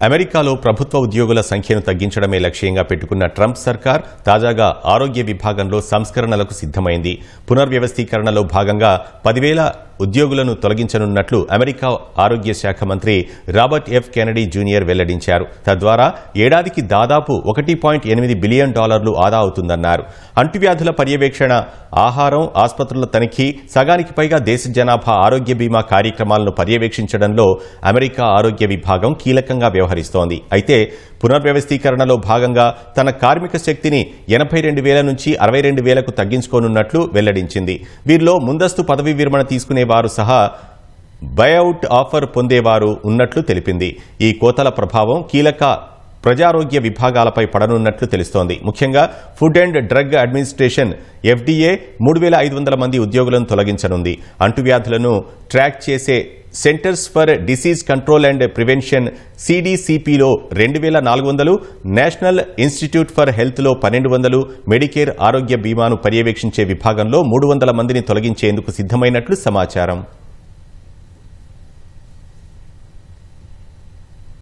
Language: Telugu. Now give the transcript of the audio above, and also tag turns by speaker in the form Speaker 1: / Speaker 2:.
Speaker 1: అమెరికాలో ప్రభుత్వ ఉద్యోగుల సంఖ్యను తగ్గించడమే లక్ష్యంగా పెట్టుకున్న ట్రంప్ సర్కార్ తాజాగా ఆరోగ్య విభాగంలో సంస్కరణలకు సిద్ధమైంది. పునర్వ్యవస్థీకరణలో భాగంగా పదివేల ఉద్యోగులను తొలగించనున్నట్లు అమెరికా ఆరోగ్య శాఖ మంత్రి రాబర్ట్ ఎఫ్ కెనడీ జూనియర్ వెల్లడించారు. తద్వారా ఏడాదికి దాదాపు ఒకటి పాయింట్ ఎనిమిది బిలియన్ డాలర్లు ఆదా అవుతుందన్నారు. అంటువ్యాధుల పర్యవేక్షణ ఆహారం ఆసుపత్రుల తనిఖీ సగానికి పైగా దేశ జనాభా ఆరోగ్య బీమా కార్యక్రమాలను పర్యవేక్షించడంలో అమెరికా ఆరోగ్య విభాగం కీలకంగా వ్యవహరిస్తోంది. అయితే పునర్వ్యవస్థీకరణలో భాగంగా తన కార్మిక శక్తిని ఎనభై రెండు వేల నుంచి అరవై రెండు వేలకు తగ్గించుకోనున్నట్లు వెల్లడించింది. వీరిలో ముందస్తు పదవీ విరమణ తీసుకునే వారు సహా బయౌట్ ఆఫర్ పొందేవారు ఉన్నట్లు తెలిపింది. ఈ కోతల ప్రభావం కీలక ప్రజారోగ్య విభాగాలపై పడనున్నట్లు తెలుస్తోంది. ముఖ్యంగా food and drug administration FDA మూడు వేల ఐదు వందల మంది ఉద్యోగులను తొలగించనుంది. అంటువ్యాధులను ట్రాక్ చేసే centres for disease control and prevention సిడిసిపిలో రెండు వేల నాలుగు వందలు నేషనల్ ఇన్స్టిట్యూట్ ఫర్ హెల్త్లో పన్నెండు వందలు మెడికేర్ ఆరోగ్య బీమాను పర్యవేక్షించే విభాగంలో మూడు వందల మందిని తొలగించేందుకు సిద్ధమైనట్లు సమాచారం.